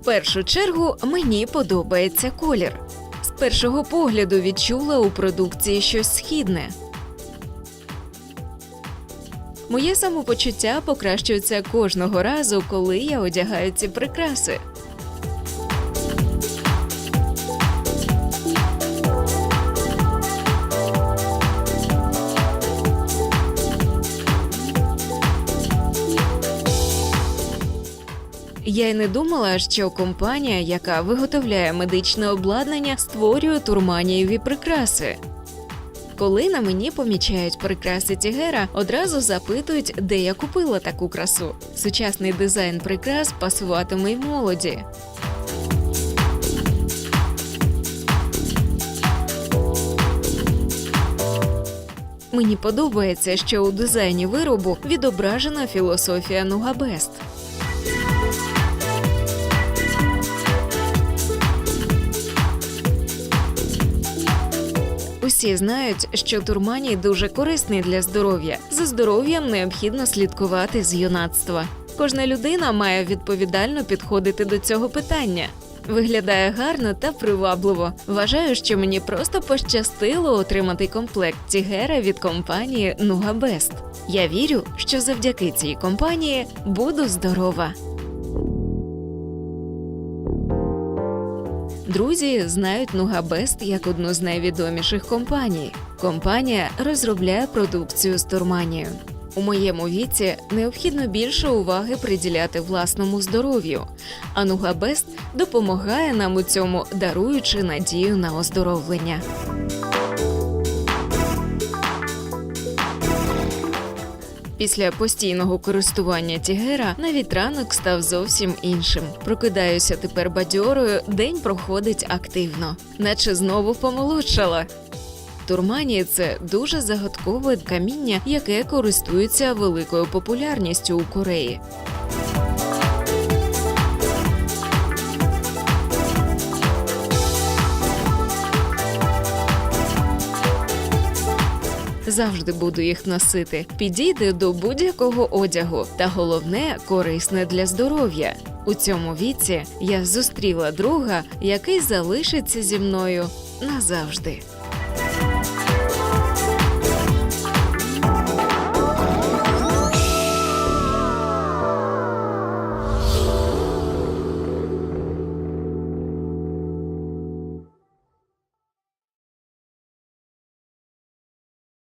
В першу чергу мені подобається колір. З першого погляду відчула у продукції щось східне. Моє самопочуття покращується кожного разу, коли я одягаю ці прикраси. Я й не думала, що компанія, яка виготовляє медичне обладнання, створює турманієві прикраси. Коли на мені помічають прикраси Тігера, одразу запитують, де я купила таку красу. Сучасний дизайн прикрас пасуватиме й молоді. Мені подобається, що у дизайні виробу відображена філософія Нугабест. Усі знають, що турманій дуже корисний для здоров'я. За здоров'ям необхідно слідкувати з юнацтва. Кожна людина має відповідально підходити до цього питання. Виглядає гарно та привабливо. Вважаю, що мені просто пощастило отримати комплект Тігера від компанії Нугабест. Я вірю, що завдяки цій компанії буду здорова. Друзі знають Нугабест як одну з найвідоміших компаній. Компанія розробляє продукцію з турманію. У моєму віці необхідно більше уваги приділяти власному здоров'ю, а Нугабест допомагає нам у цьому, даруючи надію на оздоровлення. Після постійного користування Тігера навіть ранок став зовсім іншим. Прокидаюся тепер бадьорою, день проходить активно, наче знову помолодшала. Турманії це дуже загадкове каміння, яке користується великою популярністю у Кореї. Завжди буду їх носити. Підійде до будь-якого одягу, та головне корисне для здоров'я. У цьому віці я зустріла друга, який залишиться зі мною назавжди.